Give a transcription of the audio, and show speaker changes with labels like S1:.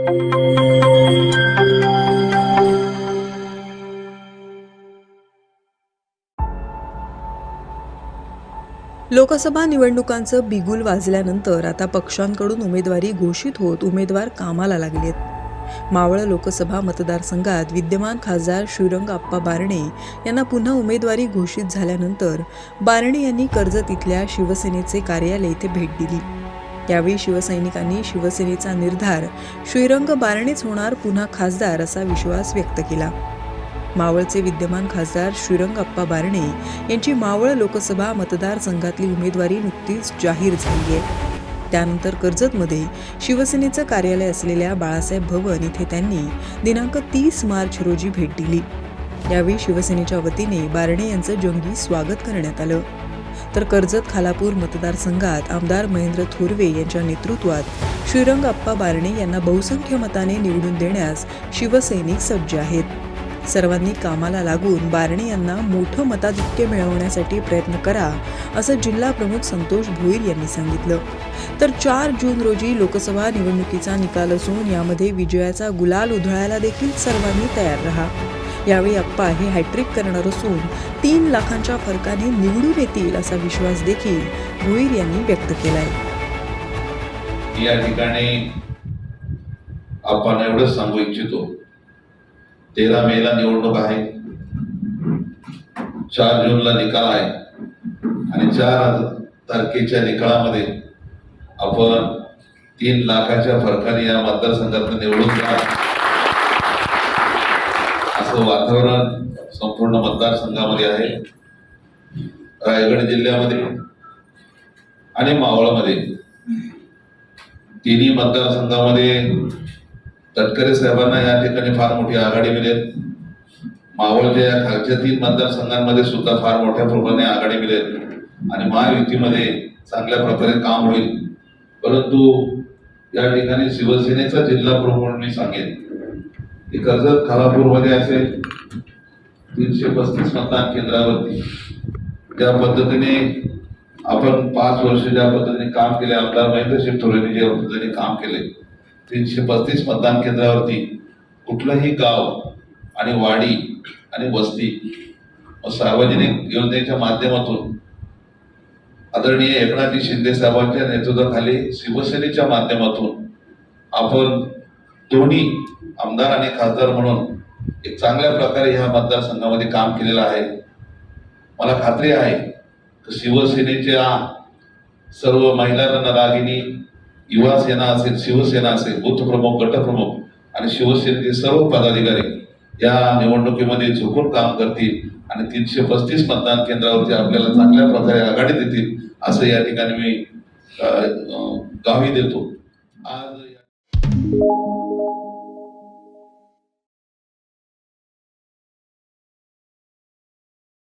S1: लोकसभा निवडणुकांचं बिगुल वाजल्यानंतर आता पक्षांकडून उमेदवारी घोषित होत उमेदवार कामाला लागलेत मावळ लोकसभा मतदारसंघात विद्यमान खासदार श्रीरंग आप्पा बारणे यांना पुन्हा उमेदवारी घोषित झाल्यानंतर बारणे यांनी कर्जत इथल्या शिवसेनेचे कार्यालय इथे भेट दिली. यावेळी शिवसैनिकांनी शिवसेनेचा निर्धार श्रीरंग बारणेच होणार पुन्हा खासदार असा विश्वास व्यक्त केला. मावळचे विद्यमान खासदार श्रीरंग अप्पा बारणे यांची मावळ लोकसभा मतदारसंघातली उमेदवारी नुकतीच जाहीर झाली आहे त्यानंतर कर्जतमध्ये शिवसेनेचं कार्यालय असलेल्या बाळासाहेब भवन इथे त्यांनी दिनांक तीस मार्च रोजी भेट दिली. यावेळी शिवसेनेच्या वतीने बारणे यांचं जंगी स्वागत करण्यात आलं. तर कर्जत खालापूर मतदारसंघात आमदार महेंद्र थोरवे यांच्या नेतृत्वात श्रीरंग अप्पा बारणे यांना बहुसंख्य मताने निवडून देण्यास शिवसैनिक सज्ज आहेत. सर्वांनी कामाला लागून बारणे यांना मोठं मताधिक्य मिळवण्यासाठी प्रयत्न करा असं जिल्हा प्रमुख संतोष भोईर यांनी सांगितलं. तर चार जून रोजी लोकसभा निवडणुकीचा निकाल असून यामध्ये विजयाचा गुलाल उधळायला देखील सर्वांनी तयार राहा. यावेळी अप्पा हे हॅट्रिक करणार असून तीन लाखांच्या फरकाने निवडून येतील असा विश्वास देखील भोईर यांनी व्यक्त केलाय.
S2: या ठिकाणी आपण एवढंच सांगू इच्छितो. तेरा मेला निवडणूक आहे. चार जूनला निकाल आहे. आणि चार तारखेच्या निकालामध्ये आपण तीन लाखाच्या फरकाने या मतदारसंघात निवडून असं वातावरण संपूर्ण मतदारसंघामध्ये आहे. रायगड जिल्ह्यामध्ये आणि मावळमध्ये. तिन्ही मतदारसंघामध्ये तटकरे साहेबांना या ठिकाणी फार मोठी आघाडी मिळेल. मावळच्या या खालच्या तीन मतदारसंघांमध्ये सुद्धा फार मोठ्या प्रमाणे आघाडी मिळेल. आणि महायुतीमध्ये चांगल्या प्रकारे काम होईल. परंतु या ठिकाणी शिवसेनेचा जिल्हा प्रमुख म्हणून मी सांगेन. ती कर्जत खालापूरमध्ये असेल तीनशे पस्तीस मतदान केंद्रावरती. ज्या पद्धतीने आपण पाच वर्ष ज्या पद्धतीने काम केले आमदार महेंद्रसिंग थोरेंनी ज्या पद्धतीने काम केले तीनशे पस्तीस मतदान केंद्रावरती कुठलंही गाव आणि वाडी आणि वस्ती सार्वजनिक योजनेच्या माध्यमातून आदरणीय एकनाथजी शिंदे साहेबांच्या नेतृत्वाखाली शिवसेनेच्या माध्यमातून आपण दोन्ही आमदार आणि खासदार म्हणून एक चांगल्या प्रकारे ह्या मतदारसंघामध्ये काम केलेलं आहे. मला खात्री आहे की शिवसेनेच्या सर्व महिला रणरागिनी युवा सेना असेल शिवसेना असेल बूथ प्रमुख गटप्रमुख आणि शिवसेनेचे सर्व पदाधिकारी या निवडणुकीमध्ये झुकून काम करतील आणि तीनशे पस्तीस मतदान केंद्रावरती आपल्याला चांगल्या प्रकारे आघाडी देतील असं या ठिकाणी मी गावी देतो. आज या-